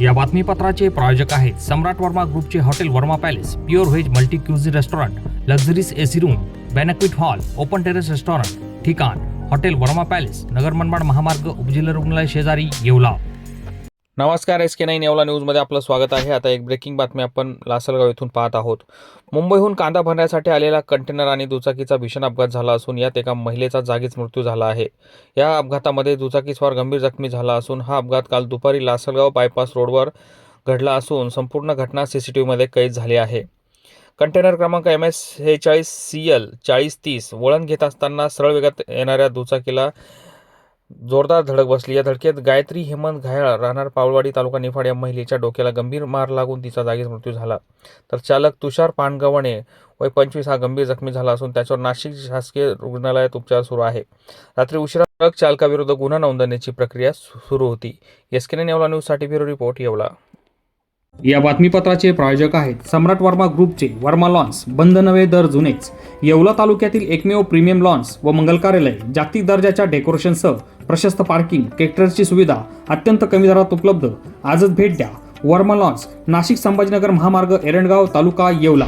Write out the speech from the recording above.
या बातमीपत्राचे प्रायोजक आहेत सम्राट वर्मा ग्रुपचे hotel Verma palace pure veg multi cuisine restaurant luxuries AC room banquet hall open terrace restaurant ठिकाण हॉटेल वर्मा पॅलेस नगर मनमाड महामार्ग उपजिल्हा रुग्णालय शेजारी येवला. नमस्कार एस के नाईन येवला न्यूजमध्ये आपलं स्वागत आहे. आता एक ब्रेकिंग बातमी आपण लासलगाव येथून पाहत आहोत. मुंबईहून कांदा भरण्यासाठी आलेला कंटेनर आणि दुचाकीचा भीषण अपघात झाला असून यात एका महिलेचा जागीच मृत्यू झाला आहे. या अपघातामध्ये दुचाकीस्वार गंभीर जखमी झाला असून हा अपघात काल दुपारी लासलगाव बायपास रोडवर घडला असून संपूर्ण घटना सी सी टी व्हीमध्ये कैद झाली आहे. कंटेनर क्रमांक एम एस सेहेचाळीस सी एल चाळीस तीस वळण घेत असताना सरळ वेगात येणाऱ्या दुचाकीला जोरदार धडक बसली. या धडकेत गायत्री हेमंत घायाळ राहणार पावलवाडी तालुका निफाड या महिलेच्या डोक्याला गंभीर मार लागून तिचा जागीच मृत्यू झाला. तर चालक तुषार पानगवणे वय पंचवीस हा गंभीर जखमी झाला असून त्याच्यावर नाशिक शासकीय रुग्णालयात उपचार सुरू आहे. रात्री उशिरा ट्रक चालकाविरुद्ध गुन्हा नोंदवण्याची प्रक्रिया सुरू होती. एसकेने नेवला न्यूजसाठी ब्युरो रिपोर्ट येवला. या बातमीपत्राचे प्रायोजक आहेत सम्राट वर्मा ग्रुपचे वर्मा लॉन्स बंद नवे दर जुनेच. येवला तालुक्यातील एकमेव प्रीमियम लॉन्स व मंगल कार्यालय जागतिक दर्जाच्या डेकोरेशनसह प्रशस्त पार्किंग ट्रॅक्टरची सुविधा अत्यंत कमी दरात उपलब्ध. आजच भेट द्या. वर्मा लॉन्स नाशिक संभाजीनगर महामार्ग एरंडगाव तालुका येवला.